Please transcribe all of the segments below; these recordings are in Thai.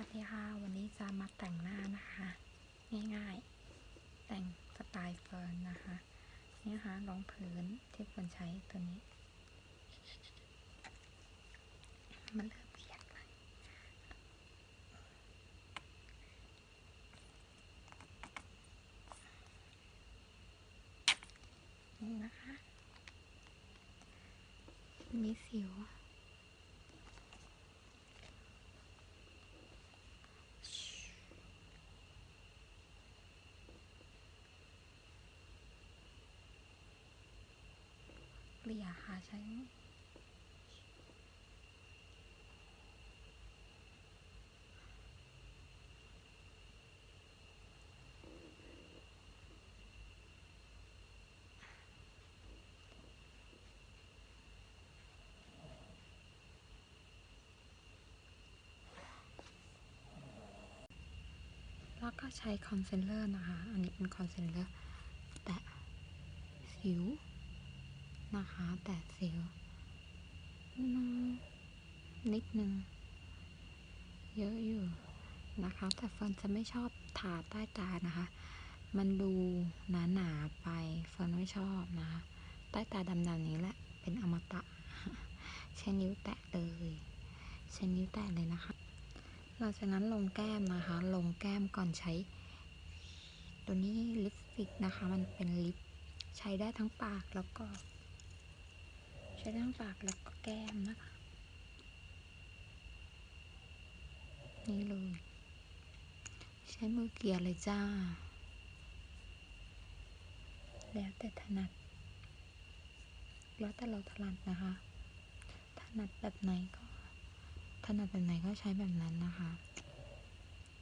วัสดีค่ะ วันนี้จะมาแต่งหน้านะคะ ง่ายๆ แต่งสไตล์เฟิร์นนะคะ นี่นะคะรองพื้นที่เฟิร์นใช้ตัวนี้ มันเริ่มเขียนเลยนี่นะคะ มีสิว ลี่ยค่ะใช้แล้วก็ใช้คอนซีลเลอร์นะคะ อันนี้เป็นคอนซีลเลอร์ แตะสิว นะคะ แตะสิวนิดนึง เยอะอยู่นะคะ แต่เฟิร์นจะไม่ชอบทาใต้ตานะคะ มันดูหนาหนาไปเฟิร์นไม่ชอบนะคะ ใต้ตาดำๆนี้แหละ เป็นอมตะใช้นิ้วแตะเลยใช้นิ้วแตะเลยนะคะ หลังจากนั้นลงแก้มนะคะ ลงแก้มก่อนใช้ ตัวนี้ลิปสติกนะคะ มันเป็นลิปใช้ได้ทั้งปากแล้วก็ ช้ได้ทั้งปากแล้วก็แก้มนะคะ นี่เลย ใช้มือเกลี่ยเลยจ้า แล้วแต่ถนัด แล้วแต่เราถนัดนะคะ ถนัดแบบไหนก็ ถนัดแบบไหนก็ใช้แบบนั้นนะคะ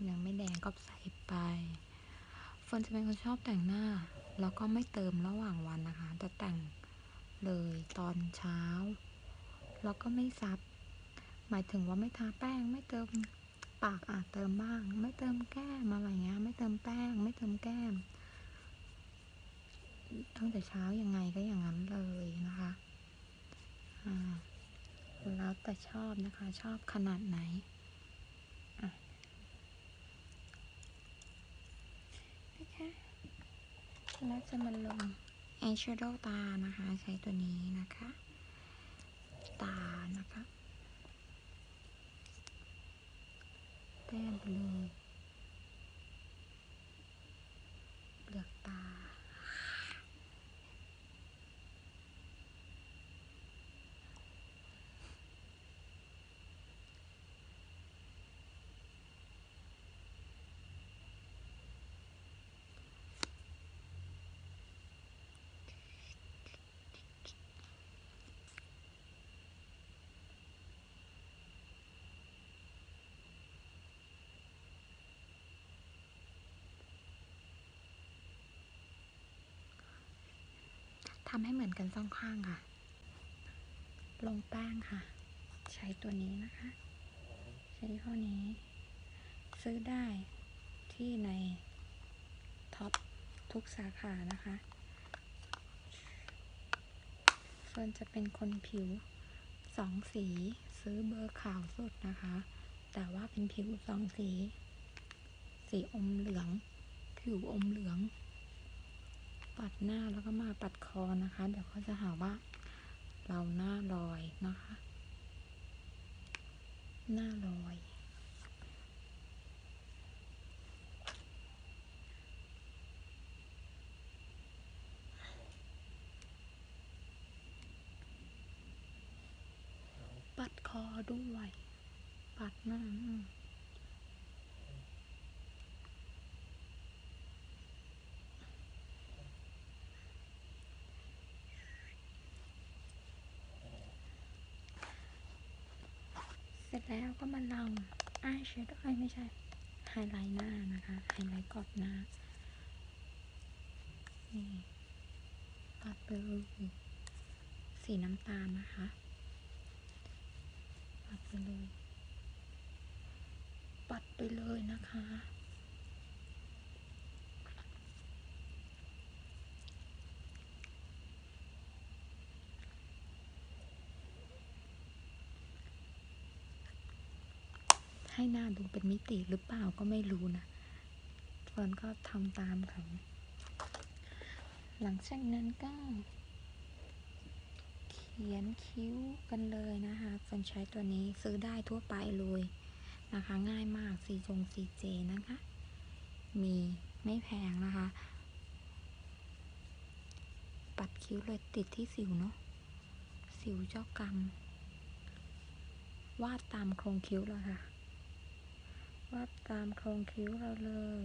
ยังไม่แดงก็ใส่ไปเฟิร์นจะเป็นคนชอบแต่งหน้า แล้วก็ไม่เติมระหว่างวันนะคะ จะแต่ง เลยตอนเช้า แล้วก็ไม่ซับ หมายถึงว่าไม่ทาแป้ง ไม่เติมปากอาจเติมบ้าง ไม่เติมแก้มอะไรเงี้ย ไม่เติมแป้ง ไม่เติมแก้ม ตั้งแต่เช้ายังไงก็อย่างนั้นเลยนะคะอ่าแล้วแต่ชอบนะคะ ชอบขนาดไหนนะคะแล้วจะมาลง อายแชโดว์ตานะคะ ใช้ตัวนี้นะคะ ตานะคะแต้มไปเลยเปลือกตา ทำให้เหมือนกันสองข้างค่ะ ลงแป้งค่ะ ใช้ตัวนี้นะคะ ใช้ยี่ห้อนี้ ซื้อได้ที่ในท็อปทุกสาขานะคะเฟิร์นจะเป็นคนผิวสองสีซื้อเบอร์ขาวสุดนะคะ แต่ว่าเป็นผิวสองสี สีอมเหลือง ผิวอมเหลือง ปัดหน้าแล้วก็มาปัดคอนะคะ เดี๋ยวเขาจะหาว่า เราหน้าลอยนะคะ หน้าลอยปัดคอด้วย ปัดหน้า แล้วก็มาลองอายแชโดว์ไม่ใช่ไฮไลท์หน้านะคะไฮไลท์กรอบหน้า นี่ปัดไปเลยสีน้ำตาลนะคะปัดไปเลย ปัดไปเลยนะคะ ให้หน้าดูเป็นมิติหรือเปล่าก็ไม่รู้นะเฟิร์นก็ทำตามเขาหลังจากนั้นก็ เขียนคิ้วกันเลยนะคะเฟิร์นใช้ตัวนี้ซื้อได้ทั่วไปเลยนะคะ ง่ายมากสีจงสีเจนะคะ มีไม่แพงนะคะ ปัดคิ้วเลยติดที่สิวเนาะสิวเจ้ากรรมวาดตามโครงคิ้วเราค่ะ วาดตามโครงคิ้วเราเลย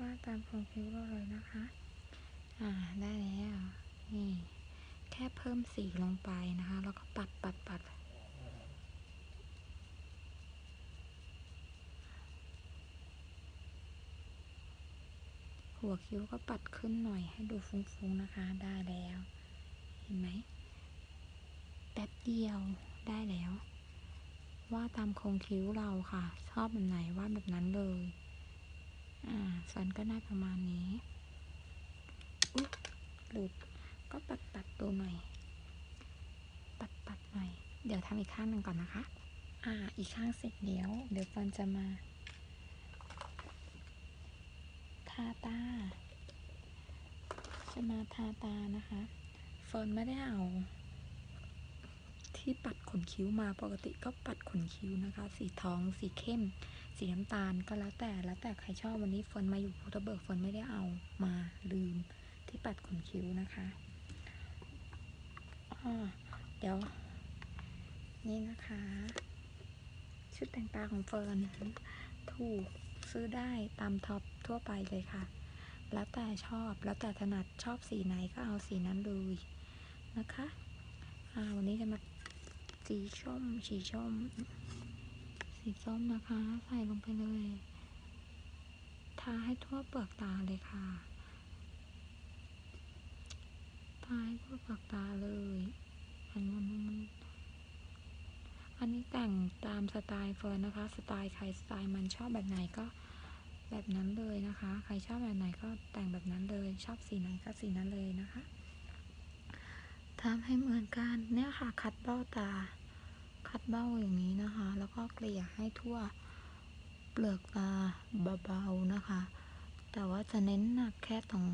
วาดตามโครงคิ้วเราเลยนะคะ อ่า ได้แล้ว นี่ แค่เพิ่มสีลงไปนะคะ แล้วก็ปัดปัดปัด หัวคิ้วก็ปัดขึ้นหน่อยให้ดูฟุ้งๆนะคะ ได้แล้ว เห็นไหม แป๊บเดียวได้แล้วว่าดตามโครงคิ้วเราค่ะ ชอบแบบไหนวาดแบบนั้นเลย อ่าฟันก็ได้ประมาณนี้ อุ๊ยหลุด ก็ปัดปัดตัวหน่อย ปัดปัดหน่อย เดี๋ยวทำอีกข้างหนึ่งก่อนนะคะ อ่า อีกข้างเสร็จเดี๋ยวเดี๋ยวฟันจะมา ทาตา จะมาทาตานะคะเฟิร์นไม่ได้เอา ที่ปัดขนคิ้วมาปกติก็ปัดขนคิ้วนะคะ สีทอง สีเข้ม สีน้ำตาลก็แล้วแต่แล้วแต่ใครชอบวันนี้เฟิร์นมาอยู่ภูทเบิกเฟิร์นไม่ได้เอามาลืมที่ปัดขนคิ้วนะคะเดี๋ยว นี่นะคะ ชุดแต่งตาของเฟิร์นถูกซื้อได้ตามท็อป ทั่วไปเลยค่ะ แล้วแต่ชอบแล้วแต่ถนัดชอบสีไหนก็เอาสีนั้นเลยนะคะอ่าวันนี้จะมาสีส้มสีส้มสีส้มนะคะ ใส่ลงไปเลยทาให้ทั่วเปลือกตาเลยค่ะทาให้ทั่วเปลือกตาเลยอันมันมันอันนี้แต่งตามสไตล์เฟิร์นนะคะ สไตล์ใครสไตล์มันชอบแบบไหนก็ แบบนั้นเลยนะคะ ใครชอบแบบไหนก็แต่งแบบนั้นเลย ชอบสีไหนก็สีนั้นเลยนะคะทำให้เหมือนกันเนี่ยค่ะ คัดเบ้าตา คัดเบ้าอย่างนี้นะคะ แล้วก็เกลี่ยให้ทั่วเปลือกตาเบาๆนะคะ แต่ว่าจะเน้นหนักแค่ตรง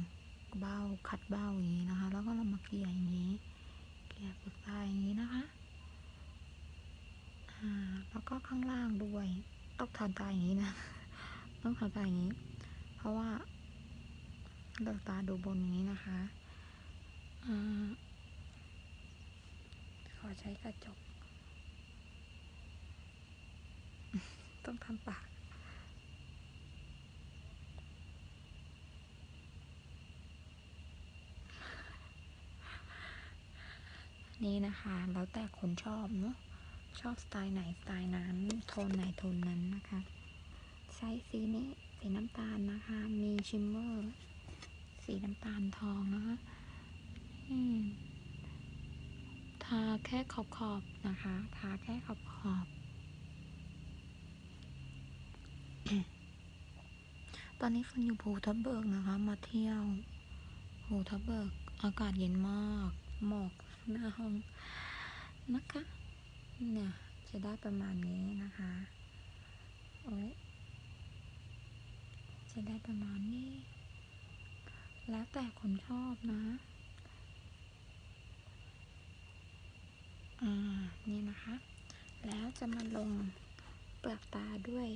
เบ้าคัดเบ้าอย่างนี้นะคะ แล้วก็เรามาเกลี่ยอย่างนี้ เกลี่ยเปลือกตาอย่างนี้นะคะแล้วก็ข้างล่างด้วยต้องทำตาอย่างนี้นะ ต้องทำตาอย่างนี้ เพราะว่าเปลือกตาดูบนอย่างนี้นะคะอขอใช้กระจก ต้องทำปาก นี่นะคะ แล้วแต่คนชอบเนาะชอบสไตล์ไหนสไตล์นั้น โทนไหนโทนนั้นนะคะ ใช้สีนี้สีน้ำตาลนะคะ มีชิมเมอร์สีน้ำตาลทองนะคะทาแค่ขอบขอบนะคะ ทาแค่ขอบขอบตอนนี้ฟันอยู่ภูทับเบิกนะคะ มาเที่ยวภูทับเบิก อากาศเย็นมากหมอกหน้าห้องนะคะ เนี่ยจะได้ประมาณนี้นะคะ โอ้ย จะได้ประมาณนี้ แล้วแต่คนชอบนะ อ่า นี่นะคะ แล้วจะมาลงเปลือกตาด้วย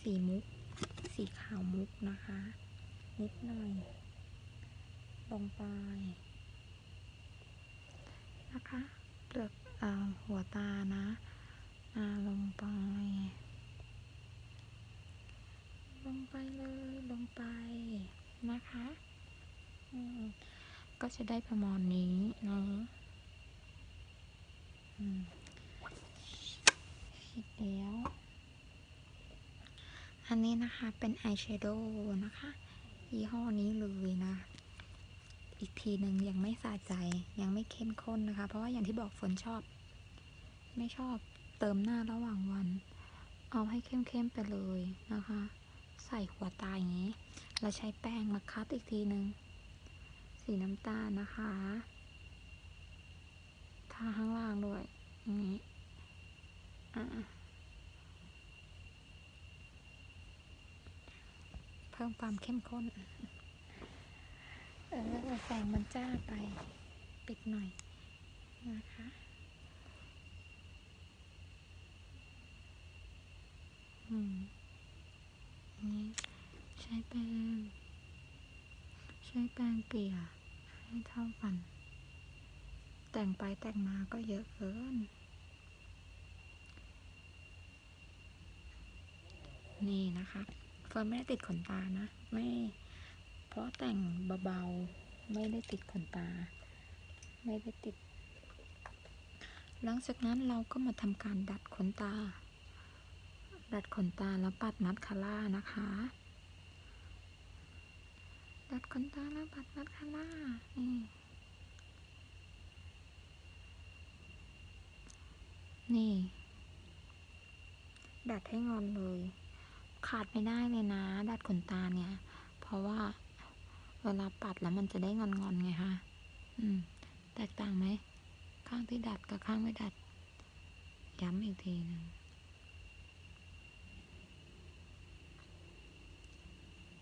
สีมุก สีขาวมุกนะคะ นิดหน่อย ลงไป นะคะ เปลือกอหัวตานะ ลงไป ลงไปเลยลงไปนะคะก็จะได้ประมาณนี้นะอืมเสร็จแล้วอันนี้นะคะเป็นอายแชโดว์นะคะ ยี่ห้อนี้เลยนะ อีกทีหนึ่งยังไม่สะใจยังไม่เข้มข้นนะคะ เพราะว่าอย่างที่บอกฝนชอบ ไม่ชอบเติมหน้าระหว่างวัน เอาให้เข้มๆไปเลยนะคะ ใส่หัวตาอย่างนี้ แล้วใช้แป้งมาคัดอีกทีหนึ่งสีน้ำตาลนะคะทาข้างล่างด้วยอย่างนี้เพิ่มความเข้มข้น เออแสงมันจ้าไป ปิดหน่อยนะคะอืม นี้ใช้แป้งใช้แป้งเกลี่ยให้เท่ากัน แต่งไปแต่งมาก็เยอะเกิน นี่นะคะเฟิร์นไม่ได้ติดขนตานะ ไม่ เพราะแต่งเบาๆ ไม่ได้ติดขนตา ไม่ได้ติด หลังจากนั้นเราก็มาทำการดัดขนตา ดัดขนตาแล้วปัดมัสคาร่านะคะ ดัดขนตาแล้วปัดมัสคาร่านี่นี่ ดัดให้งอนเลย ขาดไม่ได้เลยนะ ดัดขนตาเนี่ย เพราะว่าเวลาปัดแล้วมันจะได้งอนๆไงคะอืม แตกต่างไหม ข้างที่ดัดกับข้างไม่ดัด ย้ำอีกทีหนึ่ง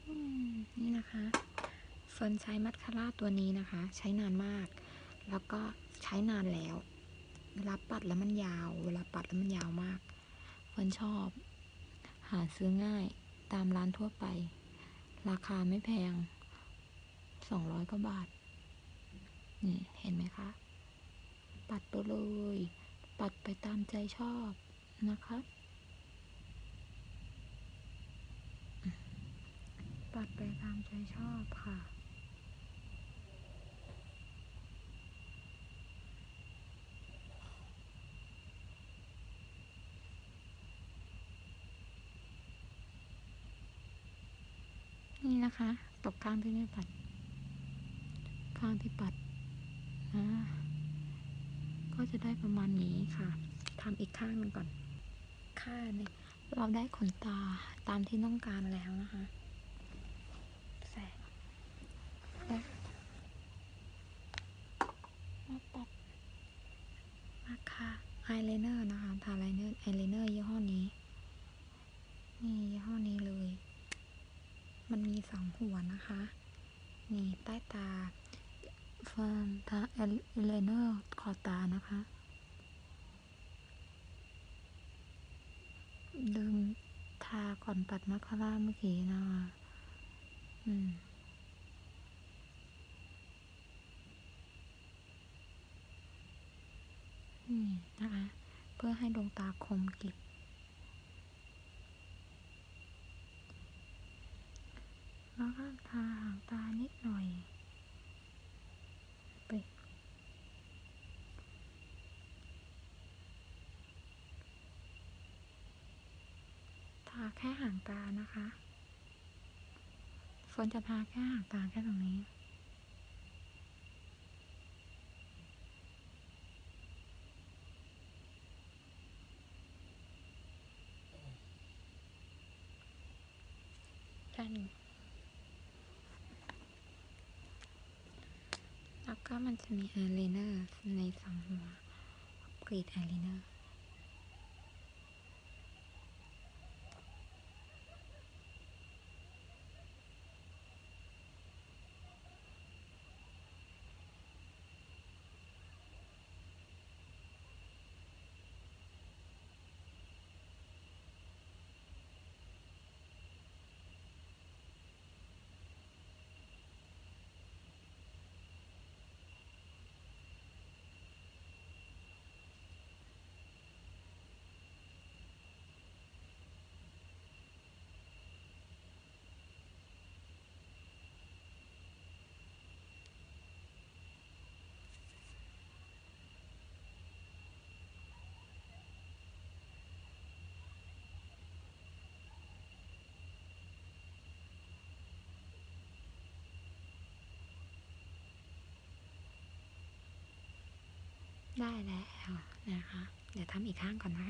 อืมนี่นะคะ เฟิร์นใช้มัสคาร่าตัวนี้นะคะ ใช้นานมาก แล้วก็ใช้นานแล้ว เวลาปัดแล้วมันยาว เวลาปัดแล้วมันยาวมาก เฟิร์นชอบ หาซื้อง่ายตามร้านทั่วไป ราคาไม่แพงสองร้อยกว่าบาท นี่เห็นไหมคะ ปัดไปเลย ปัดไปตามใจชอบนะคะ ปัดไปตามใจชอบค่ะ นี่นะคะตกข้างที่ไม่ปัด ข้างที่ปัดนะก็จะได้ประมาณนี้ค่ะทำอีกข้างหนึ่งก่อนข้างนี้เราได้ขนตาตามที่ต้องการแล้วนะคะแสงแล้วมาปัดมาค่ะอายไลเนอร์นะคะ ทาไลเนอร์ไอไลเนอร์ยี่ห้อนี้ นี่ยี่ห้อนี้เลย มันมีสองหัว นะคะนี่ใต้ตาเฟิร์นทาไอไลเนอร์ขอบตานะคะลืมทาก่อนปัดมัคคาร่าเมื่อกี้นะคะอืมนี่นะคะ เพื่อให้ดวงตาคมกริบ แล้วก็ทาหางตานิดหน่อย ไป ทาแค่ห่างตานะคะฝนจะทาแค่ห่างตาแค่ตรงนี้แค่นี้แล้วก็มันจะมีอายไลเนอร์ในสองหัวกรีดอายไลเนอร์ ได้แล้วนะคะ เดี๋ยวทำอีกข้างก่อนนะ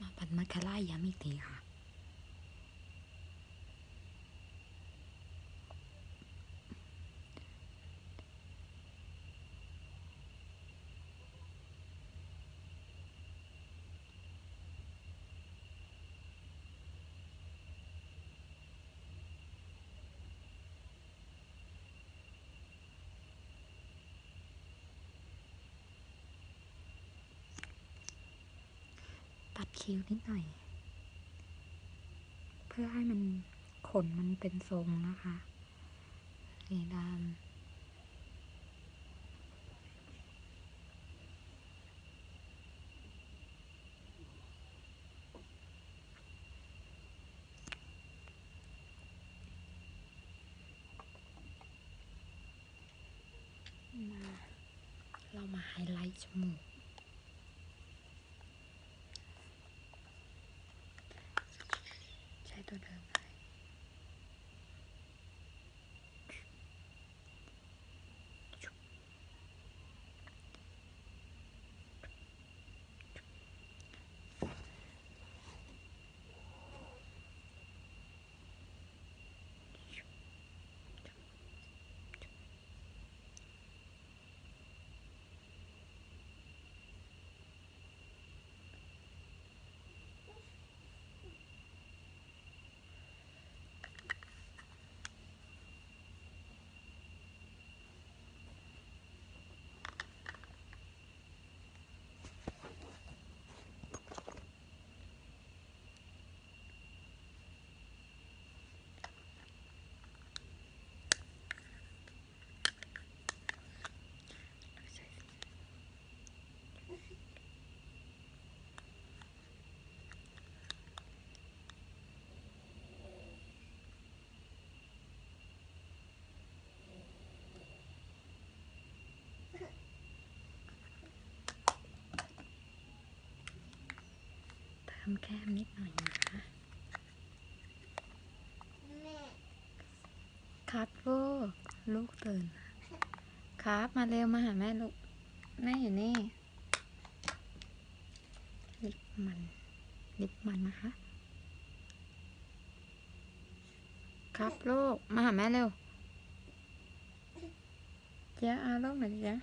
มาปัดมัคคาร่ายย้ำอีกทีค่ะ คิ้วนิดหน่อย เพื่อให้มันขนมันเป็นทรงนะคะสีดำมาเรามาไฮไลท์จมูก เติมแก้มนิดหน่อยนะคะครับลูกลูกตื่น ครับมาเร็วมาหาแม่ลูก แม่อยู่นี่ ลิปมัน ลิปมันนะคะ ครับลูก มาหาแม่เร็วเจ๊เอาลูกหน่อยเจ๊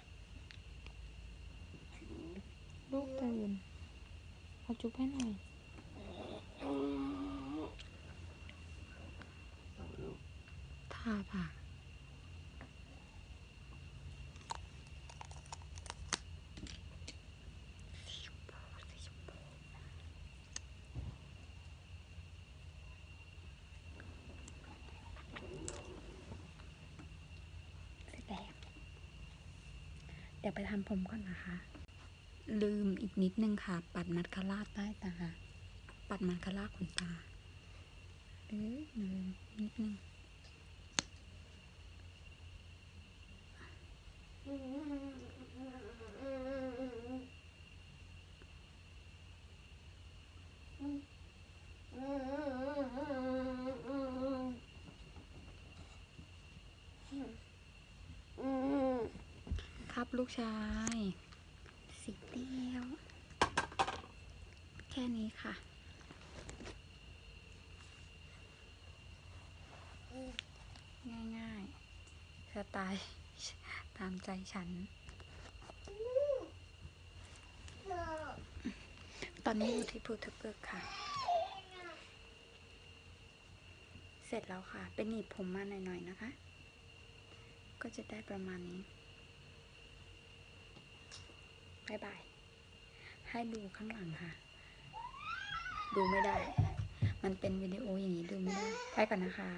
ลูกตื่นเอาจุ๊บให้หน่อย ทาปากสีชมพูสีชมพูสีแดงเดี๋ยวไปทำผมก่อนนะคะ ลืมอีกนิดนึงค่ะ ปัดมัดคาร่าใต้ตา ปัดมัดคาร่าขนตา เอ้ยนิดนึงครับลูกชาย สีเดียว แค่นี้ค่ะ ง่ายๆสไตล์ตามใจฉัน ตอนนี้อยู่ที่ภูทับเบิกค่ะ เสร็จแล้วค่ะ เป็นหนีบผมมาหน่อยๆนะคะ ก็จะได้ประมาณนี้บายบาย ให้ดูข้างหลังค่ะ ดูไม่ได้ มันเป็นวิดีโออย่างนี้ดูไม่ได้ ไปก่อนนะคะ